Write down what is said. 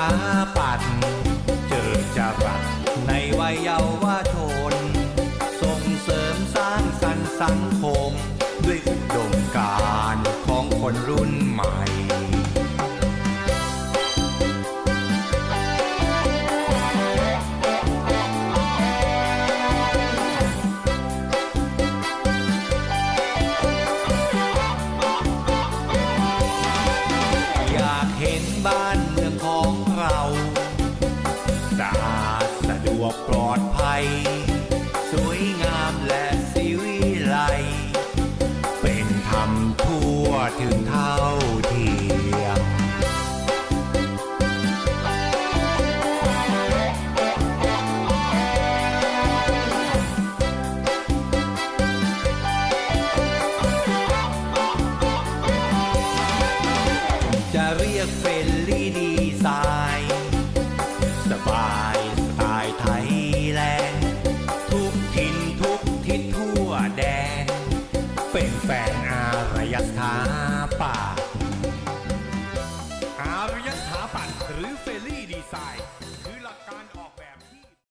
าปัตย์เจิดจรัสในวัยเยาวชน ส่งเสริมสร้างสรรค์สังคม ด้วยอุดมการของคนรุ่นใหม่บ้านเมือง วกปลอดภัย สวยงามและสิวิไล เป็นธรรมทั่วถึงเท่าเทียมจะเรียกเฟลลี่ดี แฝงอารยถาป่า อารยถาปัตหรือเฟลลี่ดีไซน์